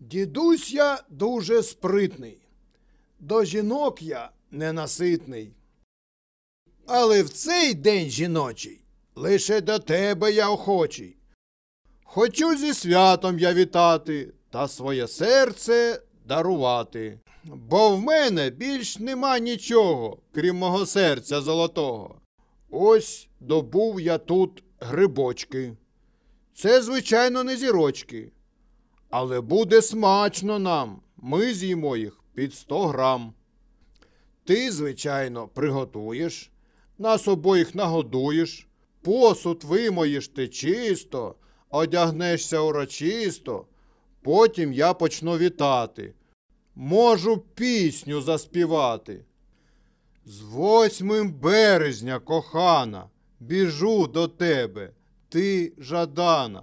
Дідусь я дуже спритний, до жінок я ненаситний. Але в цей день жіночий лише до тебе я охочий. Хочу зі святом я вітати та своє серце дарувати. Бо в мене більш нема нічого, крім мого серця золотого. Ось добув я тут грибочки. Це, звичайно, не зірочки. Але буде смачно нам. Ми з'їмо їх під 100 грам. Ти, звичайно, приготуєш, нас обоїх нагодуєш, посуд вимоєш ти чисто, одягнешся урочисто, потім я почну вітати. Можу пісню заспівати. З восьмим березня, кохана, біжу до тебе, ти жадана.